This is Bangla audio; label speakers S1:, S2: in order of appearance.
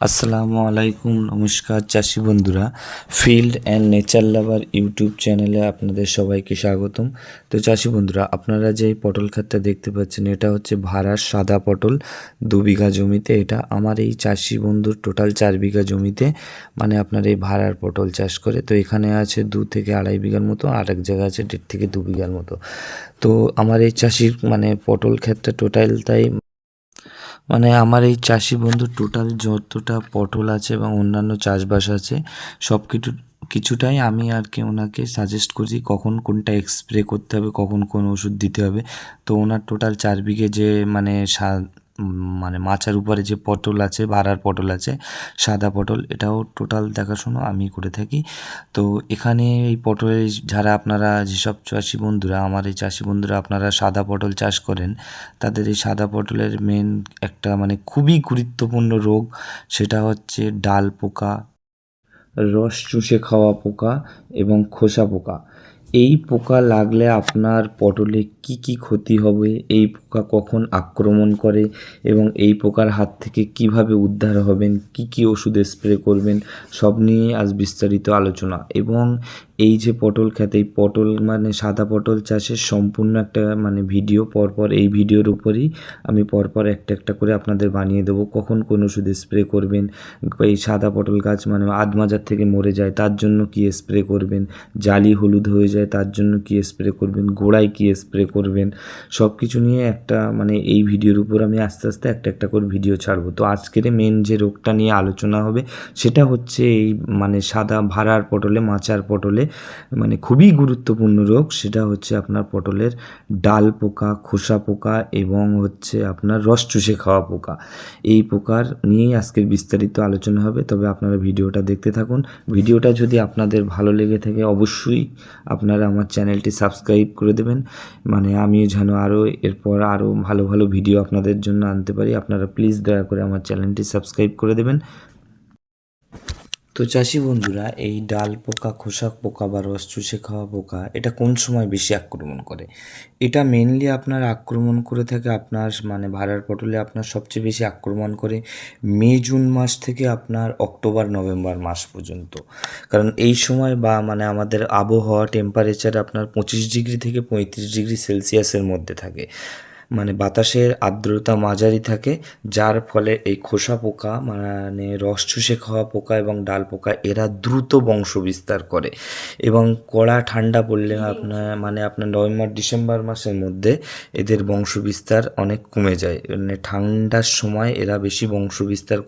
S1: আসসালামু আলাইকুম, নমস্কার চাষি বন্ধুরা। Field and nature lover YouTube চ্যানেলে আপনাদের সবাইকে স্বাগতম। তো চাষি বন্ধুরা, আপনারা যে পটল ক্ষেতটা দেখতে পাচ্ছেন, এটা হচ্ছে ভাড়ার সাদা পটল, দু বিঘা জমিতে। এটা আমার এই চাষি বন্ধুর টোটাল চার বিঘা জমিতে মানে আপনার এই ভাড়ার পটল চাষ করে। তো এখানে আছে দু থেকে আড়াই বিঘার মতো, আর এক জায়গা আছে দেড় থেকে দু বিঘার মতো। তো আমার এই চাষির মানে পটল ক্ষেতটা টোটালটাই মানে আমার এই চাষি বন্ধু টোটাল যতটা পটল আছে এবং অন্যান্য চাষবাস আছে, সব কিছু, কিছুটাই আমি আর কি ওনাকে সাজেস্ট করছি কখন কোনটা এক্সপ্রে করতে হবে, কখন কোন ওষুধ দিতে হবে। তো ওনার টোটাল চার বিঘে যে মানে মানে মাচার উপরে যে পটল আছে, ভাড়ার পটল আছে, সাদা পটল, এটাও টোটাল দেখাশোনা আমি করে থাকি। তো এখানে এই পটলের যারা আপনারা, যেসব চাষি বন্ধুরা, আমার এই চাষি বন্ধুরা আপনারা সাদা পটল চাষ করেন, তাদের এই সাদা পটলের মেন একটা মানে খুবই গুরুত্বপূর্ণ রোগ, সেটা হচ্ছে ডাল পোকা, রস চুষে খাওয়া পোকা এবং খোসা পোকা। এই পোকা লাগলে আপনার পটলে কি কি ক্ষতি হবে? এই পোকা কখন আক্রমণ করে? এবং এই পোকার হাত থেকে কীভাবে উদ্ধার হবেন? কি কি ওষুধ স্প্রে করবেন? সব নিয়ে আজ বিস্তারিত আলোচনা। এবং এই যে পটল খেতে, এই পটল মানে সাদা পটল চাষের সম্পূর্ণ একটা মানে ভিডিও, পরপর এই ভিডিওর উপরেই আমি পরপর একটা একটা করে আপনাদের বানিয়ে দেবো। কখন কোন ওষুধ স্প্রে করবেন, এই সাদা পটল গাছ মানে আধমাজার থেকে মরে যায়, তার জন্য কি স্প্রে করবেন, জালি হলুদ হয়ে যায়, তার জন্য কি স্প্রে করবেন, গোড়ায় কি স্প্রে করবেন সব কিছু নিয়ে একটা মানে এই ভিডিওর উপর আমি আস্তে আস্তে একটা একটা করে ভিডিও ছাড়বো। তো আজকের মেন যে রোগটা নিয়ে আলোচনা হবে, সেটা হচ্ছে এই মানে সাদা ভাড়ার পটলে, মাচার পটলে মানে খুবই গুরুত্বপূর্ণ রোগ, সেটা হচ্ছে আপনার পটলের ডাল পোকা, খোসা পোকা এবং হচ্ছে আপনার রস চুষে খাওয়া পোকা। এই পোকার নিয়েই আজকের বিস্তারিত আলোচনা হবে, তবে আপনারা ভিডিওটা দেখতে থাকুন। ভিডিওটা যদি আপনাদের ভালো লেগে থাকে, অবশ্যই আপনারা আমার চ্যানেলটি সাবস্ক্রাইব করে দেবেন। মানে আমি যেন আরও এরপর আরও ভালো ভালো ভিডিও আপনাদের জন্য আনতে পারি, আপনারা প্লিজ দয়া করে আমার চ্যানেলটি সাবস্ক্রাইব করে দেবেন। তো চাষি বন্ধুরা, এই ডাল পোকা খোসা পোকা বা রস চুষে খাওয়া পোকা, এটা কোন সময় বেশি আক্রমণ করে? এটা মেনলি আপনার আক্রমণ করে থাকে আপনার মানে ভাড়ার পটলে আপনার সবচেয়ে বেশি আক্রমণ করে মে, জুন মাস থেকে আপনার অক্টোবর, নভেম্বর মাস পর্যন্ত। কারণ এই সময় বা মানে আমাদের আবহাওয়া টেম্পারেচার আপনার পঁচিশ ডিগ্রি থেকে পঁয়ত্রিশ ডিগ্রি সেলসিয়াসের মধ্যে থাকে। মানে বাতাসের আর্দ্রতা মাঝারি থাকে যার ফলে এই খোসা পোকা মানে রস চুষে খাওয়া পোকা এবং ডাল পোকা এরা দ্রুত বংশ বিস্তার করে। এবং কড়া ঠান্ডা পড়লে আপনার মানে আপনার নভেম্বর ডিসেম্বর মাসের মধ্যে এদের বংশ বিস্তার অনেক কমে যায়। মানে ঠান্ডার সময় এরা বেশি বংশ বিস্তার